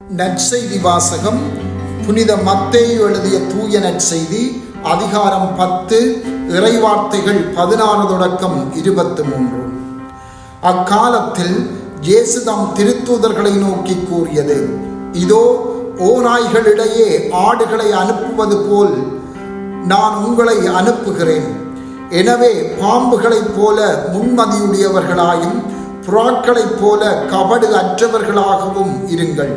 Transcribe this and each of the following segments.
நற்செய்தி வாசகம் புனித மத்தேயு எழுதிய தூய நற்செய்தி அதிகாரம் பத்து இறைவார்த்தைகள் பதினாறு தொடக்கம் இருபத்தி மூன்று அக்காலத்தில் இயேசு தம் திருத்தூதர்களை நோக்கி கூறியது இதோ ஓநாய்களிடையே ஆடுகளை அனுப்புவது போல் நான் உங்களை அனுப்புகிறேன். எனவே பாம்புகளைப் போல முன்மதியுடையவர்களாயும் புறாக்களைப் போல கபடு அற்றவர்களாகவும் இருங்கள்.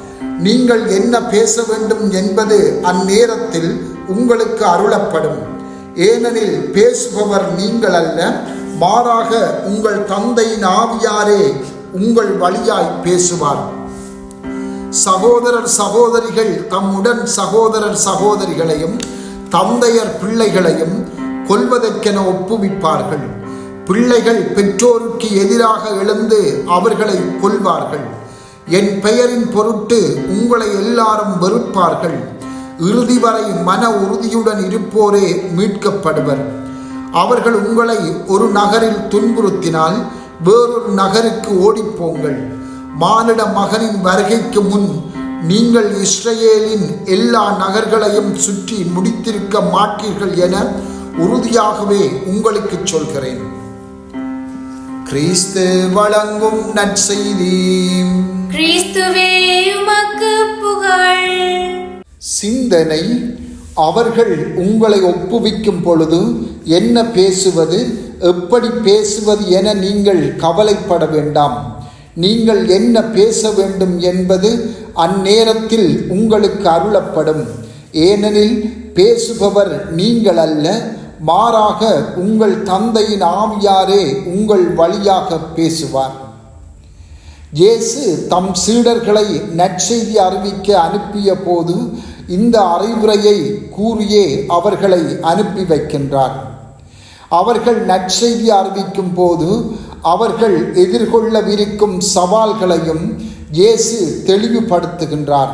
நீங்கள் என்ன பேச வேண்டும் என்பது அந்நேரத்தில் உங்களுக்கு அருளப்படும். ஏனெனில் பேசுபவர் நீங்கள் அல்ல மாறாக உங்கள் தந்தையின் ஆவியாரே உங்கள் வழியாய் பேசுவார். சகோதரர் சகோதரிகள் தம்முடன் சகோதரர் சகோதரிகளையும் தந்தையர் பிள்ளைகளையும் கொல்வதற்கென ஒப்புவிப்பார்கள். பிள்ளைகள் பெற்றோருக்கு எதிராக எழுந்து அவர்களை கொல்வார்கள். என் பெயரின் பொருட்டு உங்களை எல்லாரும் வெறுப்பார்கள். இறுதி வரை மன உறுதியுடன் இருப்போரே மீட்கப்படுவர். அவர்கள் உங்களை ஒரு நகரில் துன்புறுத்தினால் வேறொரு நகருக்கு ஓடிப்போங்கள். மானிட மகனின் வருகைக்கு முன் நீங்கள் இஸ்ரேலின் எல்லா நகர்களையும் சுற்றி முடித்திருக்க மாட்டீர்கள் என உறுதியாகவே உங்களுக்கு சொல்கிறேன். கிறிஸ்து வழங்கும் நற்செய்தி. கிறிஸ்துவே உமக்கு புகழ். சிந்தனை அவர்கள் உங்களை ஒப்புவிக்கும் பொழுது என்ன பேசுவது எப்படி பேசுவது என நீங்கள் கவலைப்பட வேண்டாம். நீங்கள் என்ன பேச வேண்டும் என்பது அந்நேரத்தில் உங்களுக்கு அருளப்படும். ஏனெனில் பேசுபவர் நீங்கள் அல்ல மாறாக உங்கள் தந்தையின் ஆவியாரே உங்கள் வழியாக பேசுவார். இயேசு தம் சீடர்களை நற்செய்தி அறிவிக்க அனுப்பிய போது இந்த அறிவுரையை கூறியே அவர்களை அனுப்பி வைக்கின்றார். அவர்கள் நற்செய்தி அறிவிக்கும் போது அவர்கள் எதிர்கொள்ளவிருக்கும் சவால்களையும் இயேசு தெளிவுபடுத்துகின்றார்.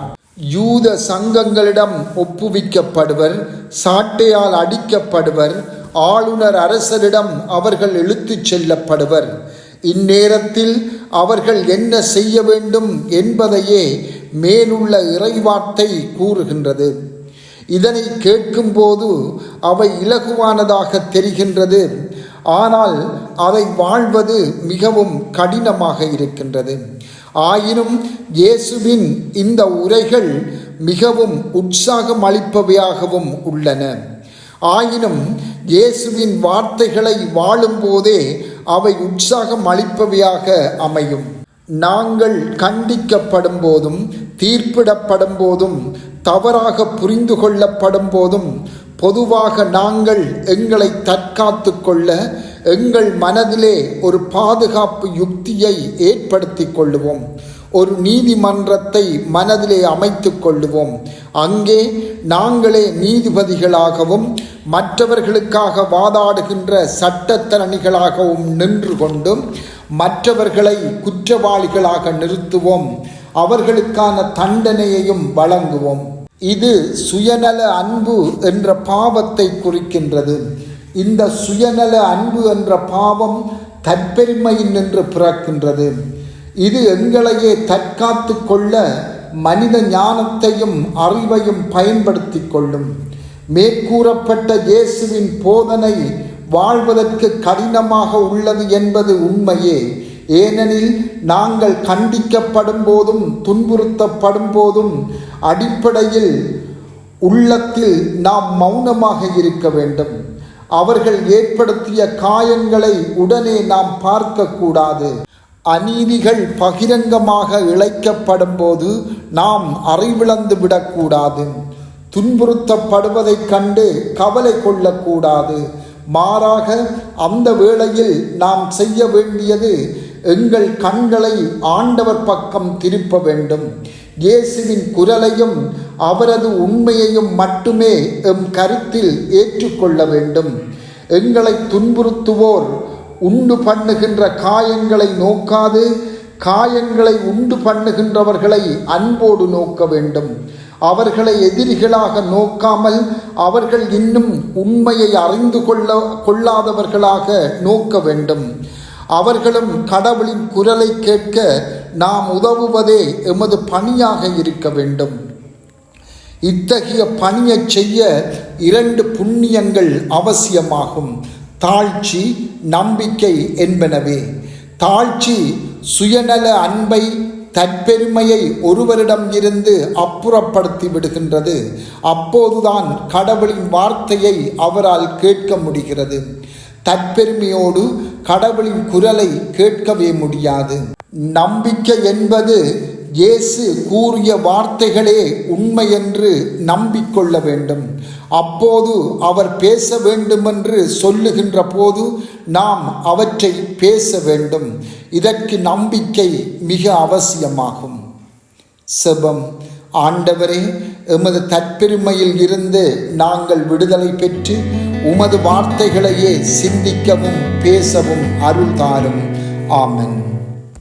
யூத சங்கங்களிடம் ஒப்புவிக்கப்படுவர் சாட்டையால் அடிக்கப்படுவர் ஆளுநர் அரசரிடம் அவர்கள் இழுத்துச் செல்லப்படுவர். இந்நேரத்தில் அவர்கள் என்ன செய்ய வேண்டும் என்பதையே மேலுள்ள இறைவார்த்தை கூறுகின்றது. இதனை கேட்கும்போது அவை இலகுவானதாக தெரிகின்றது. ஆனால் அதை வாழ்வது மிகவும் கடினமாக இருக்கின்றது. ஆயினும் இயேசுவின் இந்த உரைகள் மிகவும் உற்சாகம் அளிப்பவையாகவும் உள்ளன. ஆயினும் இயேசுவின் வார்த்தைகளை வாழும்போதே அவை உற்சாகம் அளிப்பவையாக அமையும். நாங்கள் கண்டிக்கப்படும் போதும் தீர்ப்பிடப்படும் போதும் தவறாக புரிந்து கொள்ளப்படும் போதும் பொதுவாக நாங்கள் எங்களை தற்காத்து கொள்ள எங்கள் மனதிலே ஒரு பாதுகாப்பு யுக்தியை ஏற்படுத்தி கொள்ளுவோம். ஒரு நீதிமன்றத்தை மனதிலே அமைத்து கொள்ளுவோம். அங்கே நாங்களே நீதிபதிகளாகவும் மற்றவர்களுக்காக வாதாடுகின்ற சட்டத்தரணிகளாகவும் நின்று கொண்டும் மற்றவர்களை குற்றவாளிகளாக நிறுத்துவோம். அவர்களுக்கான தண்டனையையும் வழங்குவோம். இது சுயநல அன்பு என்ற பாவத்தை குறிக்கின்றது. இந்த சுயநல அன்பு என்ற பாவம் தற்பெருமையின் நின்று பிறக்கின்றது. இது எங்களையே தற்காத்து கொள்ள மனித ஞானத்தையும் அறிவையும் பயன்படுத்தி கொள்ளும். மேற்கூறப்பட்ட இயேசுவின் போதனை வாழ்வதற்கு கடினமாக உள்ளது என்பது உண்மையே. ஏனெனில் நாங்கள் கண்டிக்கப்படும் போதும் துன்புறுத்தப்படும் போதும் அடிப்படையில் உள்ளத்தில் நாம் மௌனமாக இருக்க வேண்டும். அவர்கள் ஏற்படுத்திய காயங்களை உடனே நாம் பார்க்கக்கூடாது. அநீதிகள் பகிரங்கமாக இழைக்கப்படும் போது நாம் அறிவிழந்து விடக்கூடாது. துன்புறுத்தப்படுவதைக் கண்டு கவலை கொள்ளக்கூடாது. மாறாக அந்த வேளையில் நாம் செய்ய வேண்டியது எங்கள் கண்களை ஆண்டவர் பக்கம் திருப்ப வேண்டும். இயேசுவின் குரலையும் அவரது உண்மையையும் மட்டுமே எம் கருத்தில் ஏற்றுக்கொள்ள வேண்டும். எங்களை துன்புறுத்துவோர் உண்டு பண்ணுகின்ற காயங்களை நோக்காது காயங்களை உண்டு பண்ணுகின்றவர்களை அன்போடு நோக்க வேண்டும். அவர்களை எதிரிகளாக நோக்காமல் அவர்கள் இன்னும் உண்மையை அறிந்து கொள்ள கொள்ளாதவர்களாக நோக்க வேண்டும். அவர்களும் கடவுளின் குரலை கேட்க நாம் உதவுவதே எமது பணியாக இருக்க வேண்டும். இத்தகைய பணியைச் செய்ய இரண்டு புண்ணியங்கள் அவசியமாகும். தாழ்ச்சி நம்பிக்கை என்பனவே. தாழ்ச்சி சுயநல அன்பை தற்பெருமையை ஒருவரிடம் இருந்து அப்புறப்படுத்தி விடுகின்றது. அப்போதுதான் கடவுளின் வார்த்தையை அவரால் கேட்க முடிகிறது. தற்பெருமையோடு கடவுளின் குரலை கேட்கவே முடியாது. நம்பிக்கை என்பது இயேசு கூறிய வார்த்தைகளே உண்மை என்று நம்பிக்கொள்ள வேண்டும். அப்போது அவர் பேச வேண்டுமென்று சொல்லுகின்ற போது நாம் அவற்றை பேச வேண்டும். இதற்கு நம்பிக்கை மிக அவசியமாகும். செபம். ஆண்டவரே எமது தற்பெருமையில் இருந்து நாங்கள் விடுதலை பெற்று உமது வார்த்தைகளையே சிந்திக்கவும் பேசவும் அருள் தாரும் ஆமன்.